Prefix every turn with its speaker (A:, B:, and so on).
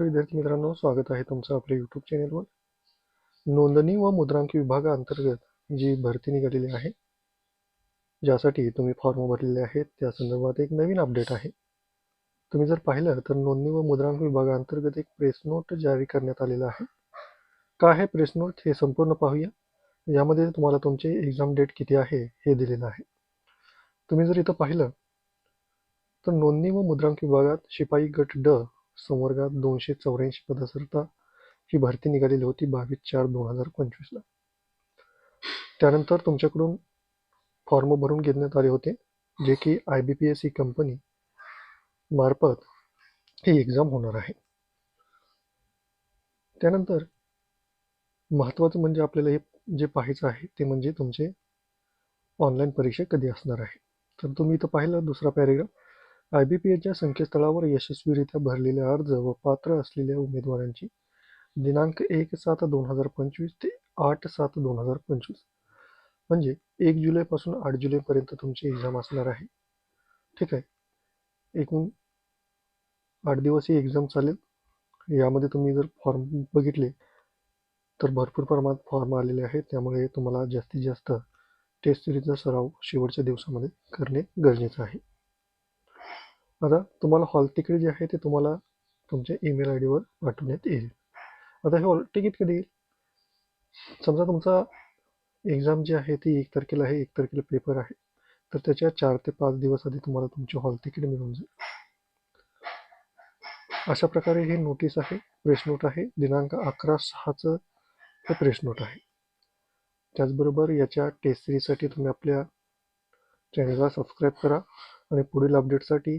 A: विद्यार्थी मित्रांनो स्वागत आहे तुमचं आपल्या यूट्यूब चॅनेलवर नोंदणी व मुद्रांक विभागाअंतर्गत जी भरती निघालेली आहे ज्यासाठी तुम्ही फॉर्म भरलेले आहेत त्या संदर्भात एक नवीन अपडेट आहे. तुम्ही जर पाहिलं तर नोंदणी व मुद्रांक विभागाअंतर्गत एक प्रेस नोट जारी करण्यात आलेला आहे. काय आहे प्रेस नोट हे संपूर्ण पाहूया. यामध्ये तुम्हाला तुमचे एक्झाम डेट किती आहे हे दिलेलं आहे. तुम्ही जर इथं पाहिलं तर नोंदणी व मुद्रांक विभागात शिपाई गट ड संवर्गात दोनशे चौऱ्याऐंशी पदासरता ही भरती निघालेली होती बावीस चार दोन हजार पंचवीसला त्यानंतर तुमच्याकडून फॉर्म भरून घेण्यात आले होते जे की आय बी पी एस ही कंपनी मार्फत ही एक्झाम होणार आहे. त्यानंतर महत्त्वाचं म्हणजे आपल्याला हे जे पाहायचं आहे ते म्हणजे तुमचे ऑनलाईन परीक्षा कधी असणार आहे? तर तुम्ही इथं पाहिलं दुसरा पॅरेग्राफ आय बी पी संकेतस्थळावर यशस्वीरित्या भरलेले अर्ज व पात्र असलेल्या उमेदवारांची दिनांक एक सात दोन हजार पंचवीस ते आठ सात दोन हजार पंचवीस म्हणजे एक जुलैपासून आठ जुलैपर्यंत तुमची एक्झाम असणार आहे. ठीक आहे. एकूण आठ दिवस ही एक्झाम चालेल. यामध्ये तुम्ही जर फॉर्म बघितले तर भरपूर प्रमाणात फॉर्म आलेले आहेत. त्यामुळे तुम्हाला जास्तीत जास्त टेस्ट सिरीजचा सराव शेवटच्या दिवसामध्ये करणे गरजेचं आहे. आता तुम्हाला हॉल तिकीट जे आहे ते तुम्हाला तुमच्या ईमेल आय डीवर पाठवण्यात येईल. आता हे हॉल तिकीट कधी येईल? समजा तुमचा एक्झाम जी आहे ती एक तारखेला आहे एक तारखेला पेपर आहे. तर त्याच्या चार ते पाच दिवस आधी तुम्हाला तुमचे हॉल तिकीट मिळून जाईल. अशा प्रकारे ही नोटीस आहे प्रेस नोट आहे. दिनांक अकरा सहाचं हे प्रेस नोट आहे. त्याचबरोबर याच्या टेस्ट सिरीजसाठी तुम्ही आपल्या चॅनलला सबस्क्राईब करा आणि पुढील अपडेटसाठी